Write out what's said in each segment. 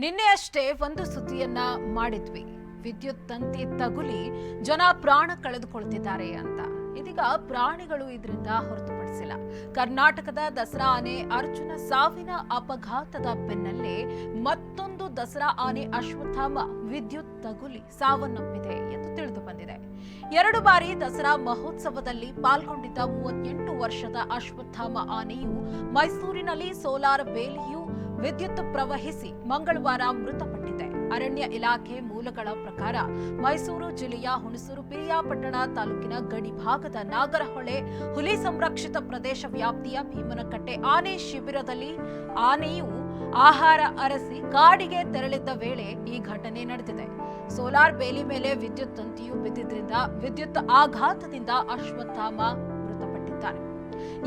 ನಿನ್ನೆ ಅಷ್ಟೇ ಒಂದು ಸುದ್ದಿಯನ್ನ ಮಾಡಿದ್ವಿ. ವಿದ್ಯುತ್ ತಂತಿ ತಗುಲಿ ಜನ ಪ್ರಾಣ ಕಳೆದುಕೊಳ್ತಿದ್ದಾರೆ ಅಂತ. ಇದೀಗ ಪ್ರಾಣಿಗಳು ಇದರಿಂದ ಹೊರತುಪಡಿಸಿಲ್ಲ. ಕರ್ನಾಟಕದ ದಸರಾ ಆನೆ ಅರ್ಜುನ ಸಾವಿನ ಅಪಘಾತದ ಬೆನ್ನಲ್ಲೇ ಮತ್ತೊಂದು ದಸರಾ ಆನೆ ಅಶ್ವತ್ಥಾಮ ವಿದ್ಯುತ್ ತಗುಲಿ ಸಾವನ್ನಪ್ಪಿದೆ ಎಂದು ತಿಳಿದು ಬಂದಿದೆ. ಎರಡು ಬಾರಿ ದಸರಾ ಮಹೋತ್ಸವದಲ್ಲಿ ಪಾಲ್ಗೊಂಡಿದ್ದ ಮೂವತ್ತೆಂಟು ವರ್ಷದ ಅಶ್ವತ್ಥಾಮ ಆನೆಯು ಮೈಸೂರಿನಲ್ಲಿ ಸೋಲಾರ್ ಬೇಲಿಯು ವಿದ್ಯುತ್ ಪ್ರವಹಿಸಿ ಮಂಗಳವಾರ ಮೃತಪಟ್ಟಿದೆ. ಅರಣ್ಯ ಇಲಾಖೆ ಮೂಲಗಳ ಪ್ರಕಾರ ಮೈಸೂರು ಜಿಲ್ಲೆಯ ಹುಣಸೂರು ಪಿರಿಯಾಪಟ್ಟಣ ತಾಲೂಕಿನ ಗಡಿ ಭಾಗದ ನಾಗರಹೊಳೆ ಹುಲಿ ಸಂರಕ್ಷಿತ ಪ್ರದೇಶ ವ್ಯಾಪ್ತಿಯ ಭೀಮನಕಟ್ಟೆ ಆನೆ ಶಿಬಿರದಲ್ಲಿ ಆನೆಯು ಆಹಾರ ಅರಸಿ ಕಾಡಿಗೆ ತೆರಳಿದ್ದ ವೇಳೆ ಈ ಘಟನೆ ನಡೆದಿದೆ. ಸೋಲಾರ್ ಬೇಲಿ ಮೇಲೆ ವಿದ್ಯುತ್ ತಂತಿಯು ಬಿದ್ದಿದ್ದರಿಂದ ವಿದ್ಯುತ್ ಆಘಾತದಿಂದ ಅಶ್ವತ್ಥಾಮ ಮೃತಪಟ್ಟಿದ್ದಾನೆ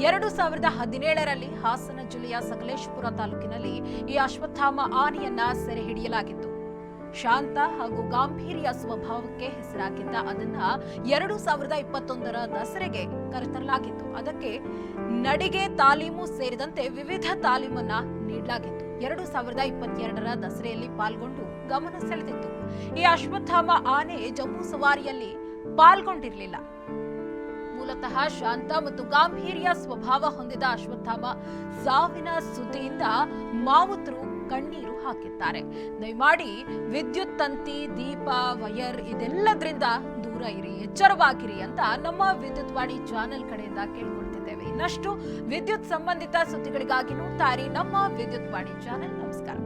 ಎರಡು ಸಾವಿರದ ಹದಿನೇಳರಲ್ಲಿ ಹಾಸನ ಜಿಲ್ಲೆಯ ಸಕಲೇಶಪುರ ತಾಲೂಕಿನಲ್ಲಿ ಈ ಅಶ್ವತ್ಥಾಮ ಆನೆಯನ್ನ ಸೆರೆ ಹಿಡಿಯಲಾಗಿತ್ತು. ಶಾಂತ ಹಾಗೂ ಗಾಂಭೀರ್ಯ ಸ್ವಭಾವಕ್ಕೆ ಹೆಸರಾಗಿದ್ದ ಅದನ್ನ ಎರಡು ಸಾವಿರದ ಇಪ್ಪತ್ತೊಂದರ ದಸರೆಗೆ ಕರೆತರಲಾಗಿತ್ತು. ಅದಕ್ಕೆ ನಡಿಗೆ ತಾಲೀಮು ಸೇರಿದಂತೆ ವಿವಿಧ ತಾಲೀಮನ್ನ ನೀಡಲಾಗಿತ್ತು. ಎರಡು ಸಾವಿರದ ಇಪ್ಪತ್ತೆರಡರ ದಸರೆಯಲ್ಲಿ ಪಾಲ್ಗೊಂಡು ಗಮನ ಸೆಳೆದಿತ್ತು. ಈ ಅಶ್ವತ್ಥಾಮ ಆನೆ ಜಂಬೂ ಸವಾರಿಯಲ್ಲಿ ಪಾಲ್ಗೊಂಡಿರಲಿಲ್ಲ. ಮೂಲತಃ ಶಾಂತ ಮತ್ತು ಗಾಂಭೀರ್ಯ ಸ್ವಭಾವ ಹೊಂದಿದ ಅಶ್ವತ್ಥಾಮ ಸಾವಿನ ಸುದ್ದಿಯಿಂದ ಮಾವುತರು ಕಣ್ಣೀರು ಹಾಕಿದ್ದಾರೆ. ದಯಮಾಡಿ ವಿದ್ಯುತ್ ತಂತಿ, ದೀಪ ವಯರ್ ಇದೆಲ್ಲದ್ರಿಂದ ದೂರ ಇರಿ, ಎಚ್ಚರವಾಗಿರಿ ಅಂತ ನಮ್ಮ ವಿದ್ಯುತ್ ವಾಣಿ ಚಾನೆಲ್ ಕಡೆಯಿಂದ ಕೇಳಿಕೊಳ್ತಿದ್ದೇವೆ. ಇನ್ನಷ್ಟು ವಿದ್ಯುತ್ ಸಂಬಂಧಿತ ಸುದ್ದಿಗಳಿಗಾಗಿ ನೋಡ್ತಾ ಇರಿ ನಮ್ಮ ವಿದ್ಯುತ್ ವಾಣಿ ಚಾನೆಲ್. ನಮಸ್ಕಾರ.